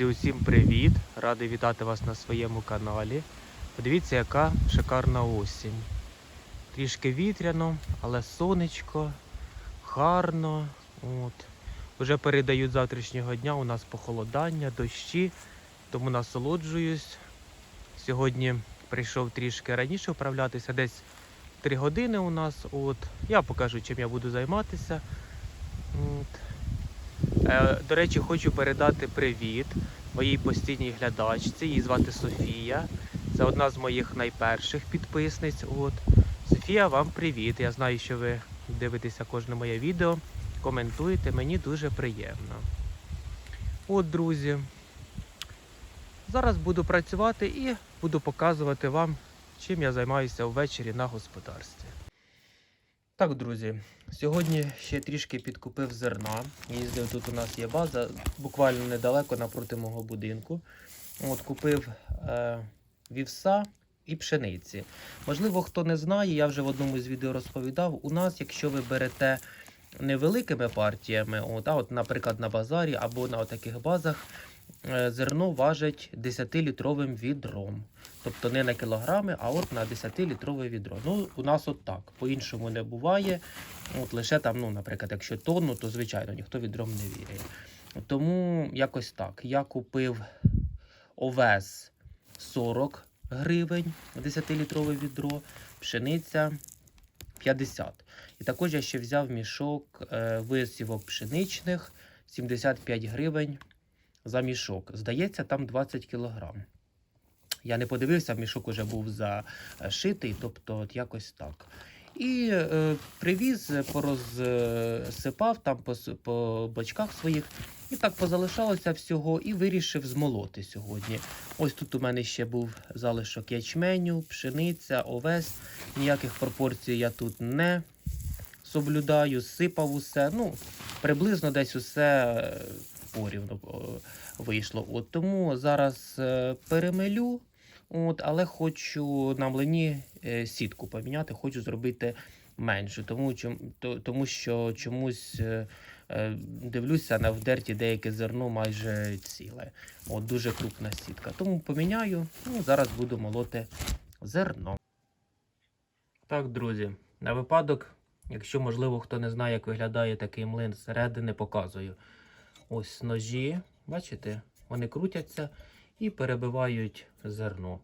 Друзі, усім привіт! Радий вітати вас на своєму каналі. Подивіться, яка шикарна осінь. Трішки вітряно, але сонечко, гарно. От. Вже передають завтрашнього дня у нас похолодання, дощі, тому насолоджуюсь. Сьогодні прийшов трішки раніше вправлятися, десь 3 години у нас. От. Я покажу, чим я буду займатися. От. Е, До речі, хочу передати привіт моїй постійній глядачці. Її звати Софія. Це одна з моїх найперших підписниць. От. Софія, вам привіт. Я знаю, що ви дивитеся кожне моє відео, коментуєте. Мені дуже приємно. От, друзі. Зараз буду працювати і буду показувати вам, чим я займаюся ввечері на господарстві. Так, друзі, сьогодні ще трішки підкупив зерна. Їздив тут у нас є база, буквально недалеко напроти мого будинку. От купив е, вівса і пшениці. Можливо, хто не знає, я вже в одному з відео розповідав. У нас, якщо ви берете невеликими партіями, от, а от, наприклад, на базарі або на таких базах, зерно важить 10-літровим відром. Тобто не на кілограми, а от на 10-літрове відро. Ну, у нас от так. По-іншому не буває. От лише там, ну, наприклад, якщо тонну, то звичайно ніхто відром не вірить. Тому якось так. Я купив овес 40 гривень, 10-літрове відро, пшениця 50. І також я ще взяв мішок е, висівок пшеничних 75 гривень за мішок. Здається, там 20 кілограм. Я не подивився, мішок уже був зашитий, тобто от якось так. І е, привіз, порозсипав там по, по бочках своїх, і так позалишалося всього, і вирішив змолоти сьогодні. Ось тут у мене ще був залишок ячменю, пшениця, овес. Ніяких пропорцій я тут не соблюдаю, сипав усе. Ну, приблизно десь усе е, порівну е, вийшло. От тому зараз е, перемелю. От, але хочу на млині е, сітку поміняти, хочу зробити менше, тому, тому що чомусь дивлюся на вдерті деяке зерно майже ціле. От дуже крупна сітка. Тому поміняю. Ну, зараз буду молоти зерно. Так, друзі, на випадок, якщо, можливо, хто не знає, як виглядає такий млин зсередини, показую. Ось ножі, бачите, вони крутяться і перебивають зерно.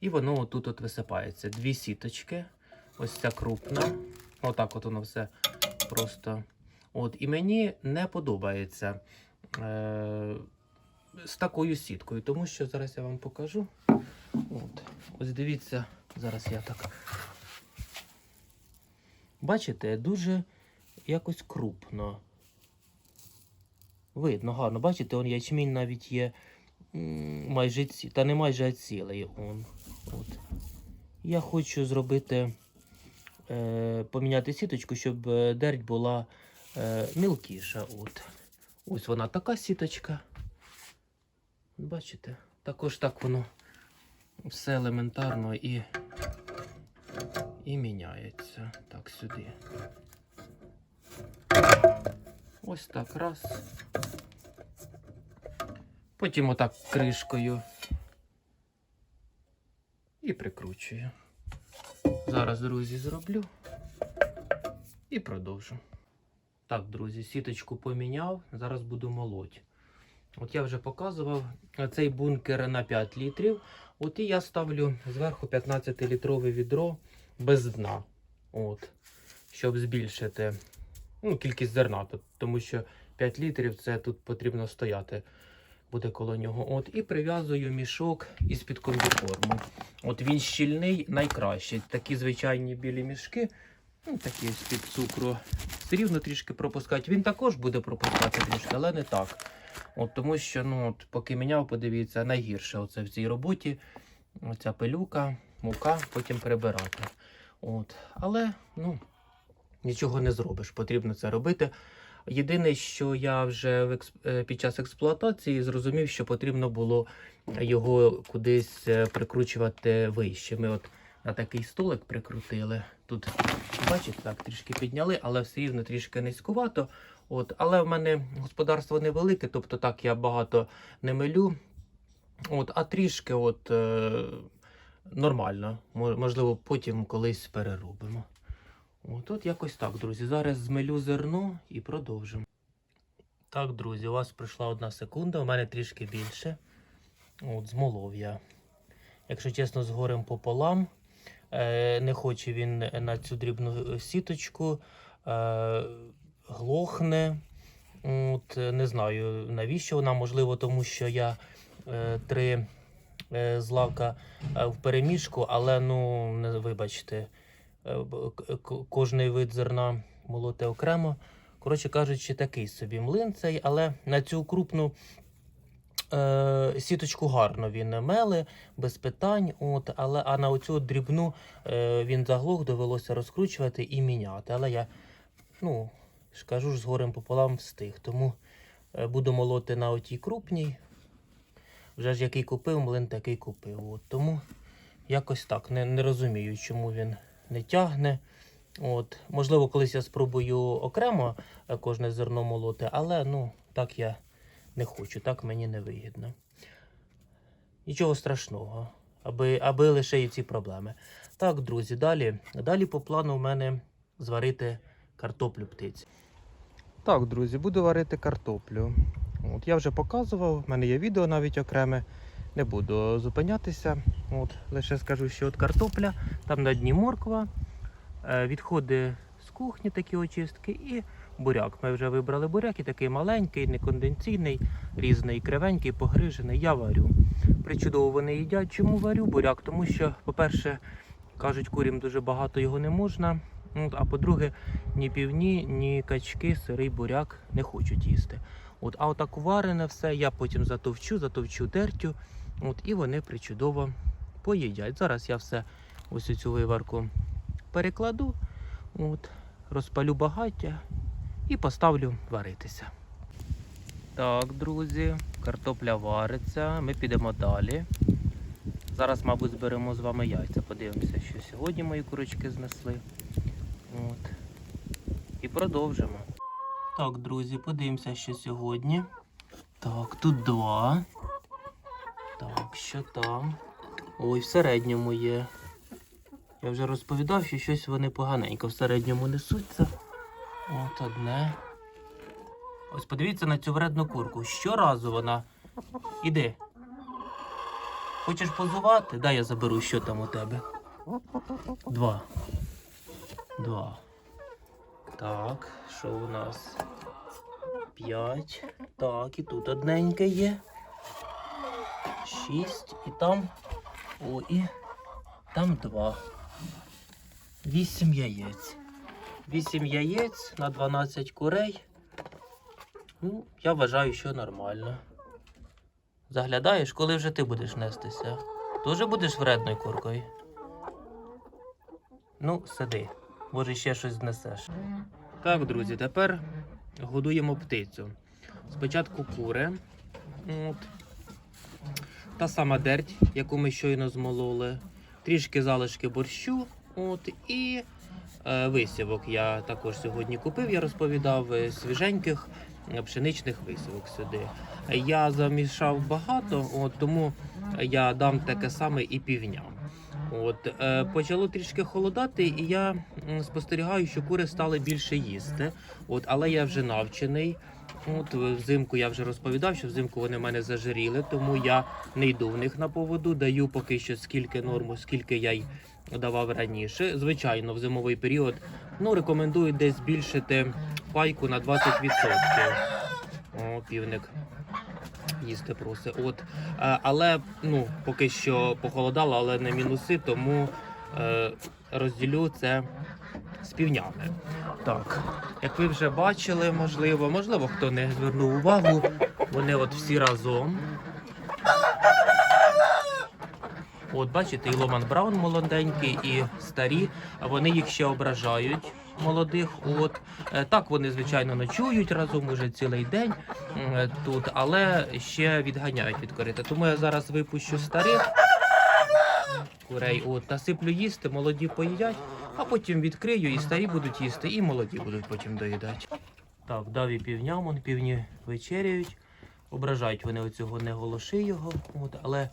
І воно отут от висипається. Дві сіточки. Ось ця крупна. Отак от воно все просто. От, і мені не подобається е- з такою сіткою, тому що зараз я вам покажу. От. Ось дивіться, зараз я так. Бачите, дуже якось крупно. Видно, гарно, бачите, он ячмінь навіть є майже ці, та не майже цілий. Он. От. Я хочу зробити, е, поміняти сіточку, щоб е, дерть була е, мілкіша. От. Ось вона така сіточка. Бачите? Також так воно все елементарно і, і міняється. Так, сюди. Ось так раз. Потім отак кришкою. І прикручую. Зараз, друзі, зроблю і продовжу. Так, друзі, сіточку поміняв. Зараз буду молоть. От я вже показував цей бункер на 5 літрів. От і я ставлю зверху 15-літрове відро без дна. От. Щоб збільшити ну, кількість зерна. Тому що 5 літрів це тут потрібно стояти. Буде коло нього. От, і прив'язую мішок із-під комбікорму. От він щільний, найкращий. Такі звичайні білі мішки, ну такі з-під цукру. Все рівно трішки пропускають. Він також буде пропускати трішки, але не так. От, тому що, ну, от, поки міняв, подивіться, найгірше оце в цій роботі. Оця пилюка, мука, потім прибирати. От. Але, ну, нічого не зробиш, потрібно це робити. Єдине, що я вже е, під час експлуатації зрозумів, що потрібно було його кудись е, прикручувати вище. Ми от на такий столик прикрутили. Тут, бачите, так, трішки підняли, але все рівно трішки низькувато. От, але в мене господарство невелике, тобто так я багато не милю. От, а трішки от, е, нормально. Можливо, потім колись переробимо. От, тут якось так, друзі. Зараз змелю зерно і продовжимо. Так, друзі, у вас пройшла одна секунда, у мене трішки більше. От, змолов я. Якщо чесно, з горем пополам. Е, не хоче він на цю дрібну сіточку. Е, глохне. От, не знаю навіщо вона, можливо, тому що я е, три е, злака е, в переміжку, але ну, не вибачте, кожний вид зерна молоти окремо. Коротше кажучи, такий собі млин цей, але на цю крупну е, сіточку гарно він мели, без питань. От, але, а на оцю дрібну е, він заглох, довелося розкручувати і міняти. Але я, ну, ж ж, з горем пополам встиг. Тому е, буду молоти на отій крупній. Вже ж який купив, млин такий купив. От, тому якось так. Не, не розумію, чому він не тягне. От, можливо, колись я спробую окремо е, кожне зерно молоти, але ну, так я не хочу, так мені не вигідно. Нічого страшного, аби, аби лише і ці проблеми. Так, друзі, далі. Далі по плану в мене зварити картоплю птиці. Так, друзі, буду варити картоплю. От я вже показував, в мене є відео навіть окреме. Не буду зупинятися. От, лише скажу, що от картопля, там на дні морква, е, відходи з кухні такі очистки і буряк. Ми вже вибрали буряк і такий маленький, неконденційний, різний, кривенький, погрижений. Я варю. Причудово вони їдять. Чому варю буряк? Тому що, по-перше, кажуть, курям дуже багато його не можна. От, а по-друге, ні півні, ні качки, сирий буряк не хочуть їсти. От, а отак варене все, я потім затовчу, затовчу дертю, от, і вони причудово поїдять. Зараз я все ось цю виварку перекладу, от, розпалю багаття і поставлю варитися. Так, друзі, картопля вариться, ми підемо далі. Зараз, мабуть, зберемо з вами яйця. Подивимося, що сьогодні мої курочки знесли. От. І продовжимо. Так, друзі, подивимося, що сьогодні. Так, тут два. Так, що там? Ой, в середньому є. Я вже розповідав, що щось вони поганенько в середньому несуться. От одне. Ось подивіться на цю вредну курку. Щоразу вона. Іди. Хочеш позувати? Дай я заберу, що там у тебе. Два. Два. Так, що у нас? П'ять. Так, і тут одненьке є. Шість. І там. О, і там два. Вісім яєць. Вісім яєць на 12 курей. Ну, я вважаю, що нормально. Заглядаєш, коли вже ти будеш нестися? Тоже будеш вредною куркою? Ну, сиди. Може, ще щось знесеш. Так, друзі, тепер годуємо птицю. Спочатку кури. От. Та сама дерть, яку ми щойно змололи. Трішки залишки борщу. От, і е, висівок я також сьогодні купив, я розповідав е, свіженьких е, пшеничних висівок сюди. Я замішав багато, от, тому я дам таке саме і півням. От, е, почало трішки холодати, і я спостерігаю, що кури стали більше їсти. От, але я вже навчений. От е, взимку я вже розповідав, що взимку вони в мене зажиріли, тому я не йду в них на поводу, даю поки що скільки норму, скільки я й давав раніше. Звичайно, в зимовий період ну, рекомендую десь збільшити пайку на 20%. О, півник їсти просить. От. Е, але ну, поки що похолодало, але не мінуси, тому е, розділю це з півнями. Так, як ви вже бачили, можливо, можливо, хто не звернув увагу, вони от всі разом. От, бачите, і Ломан Браун молоденький, і старі, вони їх ще ображають молодих. От Е, так вони, звичайно, ночують разом уже цілий день е, тут, але ще відганяють від корита. Тому я зараз випущу старих курей, от, насиплю їсти, молоді поїдять, а потім відкрию, і старі будуть їсти, і молоді будуть потім доїдати. Так, дав і півням, он півні вечеряють. Ображають вони оцього не голоши його, от, але,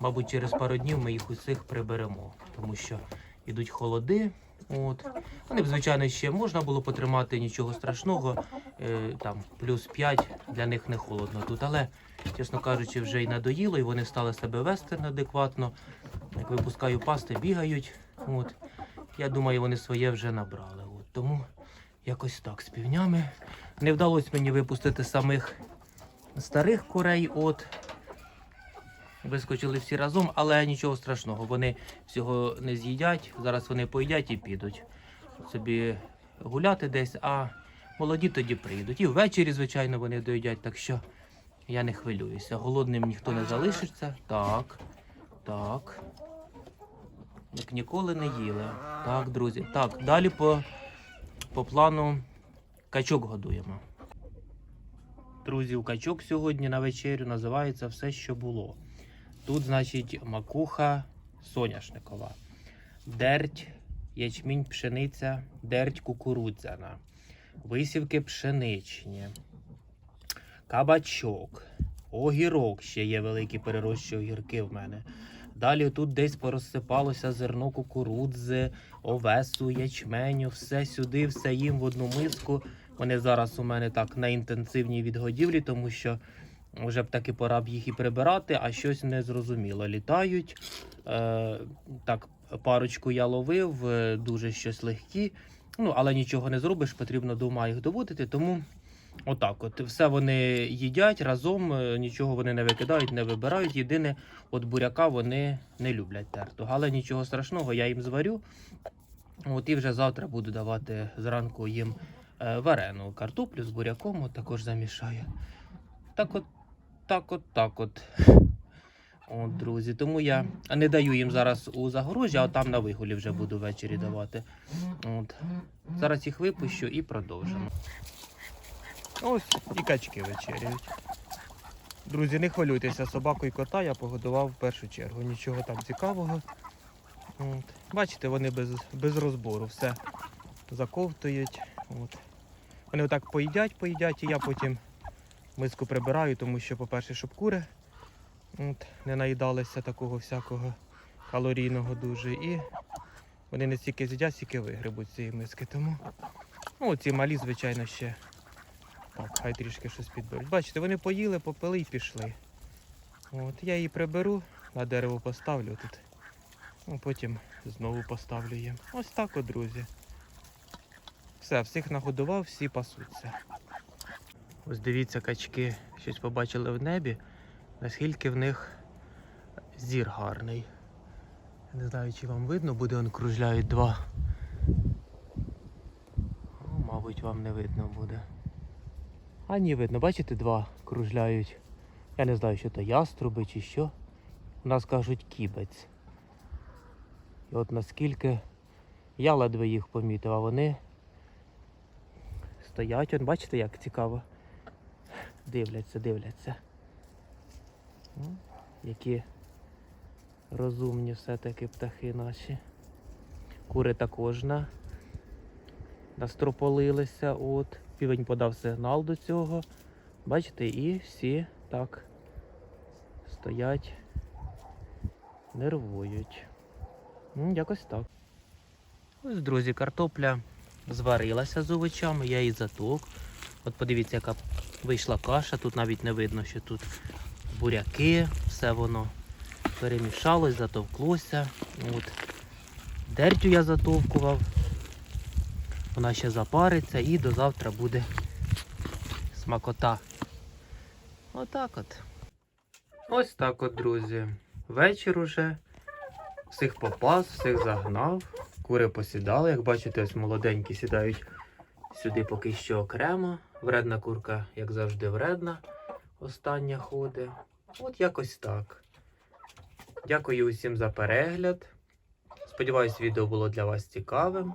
мабуть, через пару днів ми їх усіх приберемо, тому що йдуть холоди. От. Вони б, звичайно, ще можна було потримати нічого страшного. Е, там плюс 5 для них не холодно тут. Але, чесно кажучи, вже й надоїло, і вони стали себе вести неадекватно. Як випускаю пасти, бігають. От. Я думаю, вони своє вже набрали. От. Тому якось так з півнями. Не вдалося мені випустити самих старих курей. От. Вискочили всі разом, але нічого страшного. Вони всього не з'їдять. Зараз вони поїдять і підуть собі гуляти десь, а молоді тоді прийдуть. І ввечері, звичайно, вони доїдять, так що я не хвилююся. Голодним ніхто не залишиться. Так, так. Як ніколи не їли. Так, друзі. Так, далі по, по плану качок годуємо. Друзі, у качок сьогодні на вечерю називається все, що було. Тут, значить, макуха соняшникова, дерть, ячмінь, пшениця, дерть кукурудзяна, висівки пшеничні, кабачок, огірок ще є великі перерощі огірки в мене. Далі тут десь порозсипалося зерно кукурудзи, овесу, ячменю, все сюди, все їм в одну миску. Вони зараз у мене так на інтенсивній відгодівлі, тому що вже б таки пора б їх і прибирати, а щось не зрозуміло. Літають. Е, так, парочку я ловив, е, дуже щось легкі. Ну, але нічого не зробиш, потрібно дома їх доводити. Тому отак, от все вони їдять разом, е, нічого вони не викидають, не вибирають. Єдине, от буряка вони не люблять тертого. Але нічого страшного, я їм зварю. От і вже завтра буду давати зранку їм е, варену картоплю з буряком, от також замішаю. Так от, так от, так от. От, друзі, тому я не даю їм зараз у загорожі, а там на вигулі вже буду ввечері давати. От. Зараз їх випущу і продовжимо. Ось і качки вечеряють. Друзі, не хвилюйтеся, собаку і кота я погодував в першу чергу. Нічого там цікавого. От. Бачите, вони без, без розбору все заковтують. От. Вони отак поїдять, поїдять, і я потім миску прибираю, тому що, по-перше, щоб кури от, не наїдалися такого всякого калорійного дуже. І вони не стільки з'їдять, стільки вигребуть цієї миски. Тому ну, ці малі, звичайно, ще так, хай трішки щось підберуть. Бачите, вони поїли, попили і пішли. От, я її приберу, на дерево поставлю тут. Ну, потім знову поставлю їм. Ось так от, друзі. Все, всіх нагодував, всі пасуться. Ось дивіться, качки щось побачили в небі, наскільки в них зір гарний. Не знаю, чи вам видно, буде он кружляють два. О, мабуть, вам не видно буде. А ні, видно, бачите, два кружляють. Я не знаю, що то яструби чи що. У нас кажуть кібець. І от наскільки я ледве їх помітив, а вони стоять, от бачите, як цікаво. Дивляться, дивляться. Ну, Які розумні все-таки птахи наші. Кури також на, настрополилися. От. Півень подав сигнал до цього. Бачите, і всі так стоять, нервують. Ну, якось так. Ось, друзі, картопля зварилася з овочами, я її затовк. От подивіться, яка вийшла каша. Тут навіть не видно, що тут буряки, все воно перемішалось, затовклося. От. Дертю я затовкував. Вона ще запариться і до завтра буде смакота. Отак от. Ось так от, друзі. Вечір уже. Всіх попас, всіх загнав. Кури посідали. Як бачите, ось молоденькі сідають сюди поки що окремо. Вредна курка, як завжди, вредна. Остання ходить. От якось так. Дякую усім за перегляд. Сподіваюсь, відео було для вас цікавим.